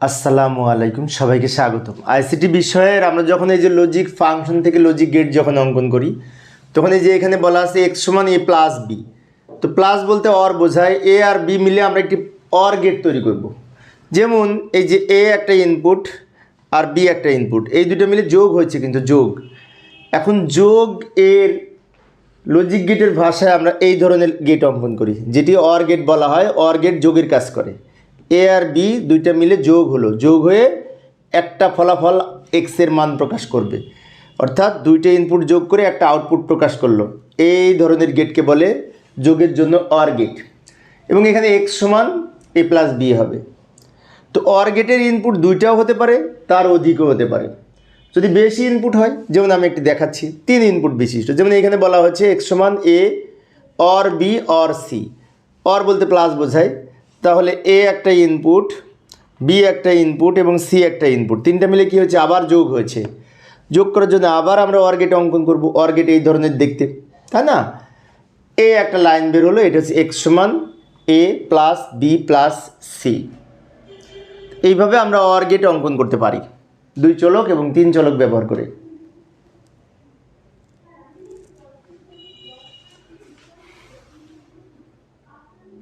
আসসালামু আলাইকুম, সবাইকে স্বাগতম। আইসিটি বিষয়ের আমরা যখন এই যে লজিক ফাংশন থেকে লজিক গেট যখন অঙ্কন করি, তখন এই যে এখানে বলা আছে এক্স সমান এ প্লাস বি তো প্লাস বলতে অর বোঝায় এ আর বি মিলে আমরা একটি অর গেট তৈরি করব। যেমন এই যে এ একটা ইনপুট আর বি একটা ইনপুট এই দুটো মিলে যোগ হয়েছে কিন্তু যোগ। এখন যোগ এর লজিক গেটের ভাষায় আমরা এই ধরনের গেট অঙ্কন করি, যেটি অর গেট বলা হয় অর গেট যোগের কাজ করে। এ আর বি দুইটা মিলে যোগ হলো। যোগ হয়ে একটা ফলাফল এক্সের মান প্রকাশ করবে। অর্থাৎ দুইটা ইনপুট যোগ করে একটা আউটপুট প্রকাশ করল। এই ধরনের গেটকে বলে যোগের জন্য অর গেট এবং এখানে এক্স সমান এ প্লাস বি হবে। তো অর গেটের ইনপুট দুইটাও হতে পারে, তার অধিকও হতে পারে। যদি বেশি ইনপুট হয়, যেমন আমি একটি দেখাচ্ছি, তিন ইনপুট বিশিষ্ট। যেমন এখানে বলা হচ্ছে এক্স সমান A or B or C or বলতে প্লাস বোঝায়। তাহলে এ একটা ইনপুট বি একটা ইনপুট এবং সি একটা ইনপুট তিনটা মিলে কী হয়েছে? আবার যোগ হয়েছে। যোগ করার জন্য আবার আমরা অর গেট অঙ্কন করব। অর গেট এই ধরনের দেখতে। তাই না? এ একটা লাইন বের হলো, এটা হচ্ছে এক্স সমান A plus B plus C এইভাবে আমরা অর গেট অঙ্কন করতে পারি। দুই চলক এবং তিন চলক ব্যবহার করে।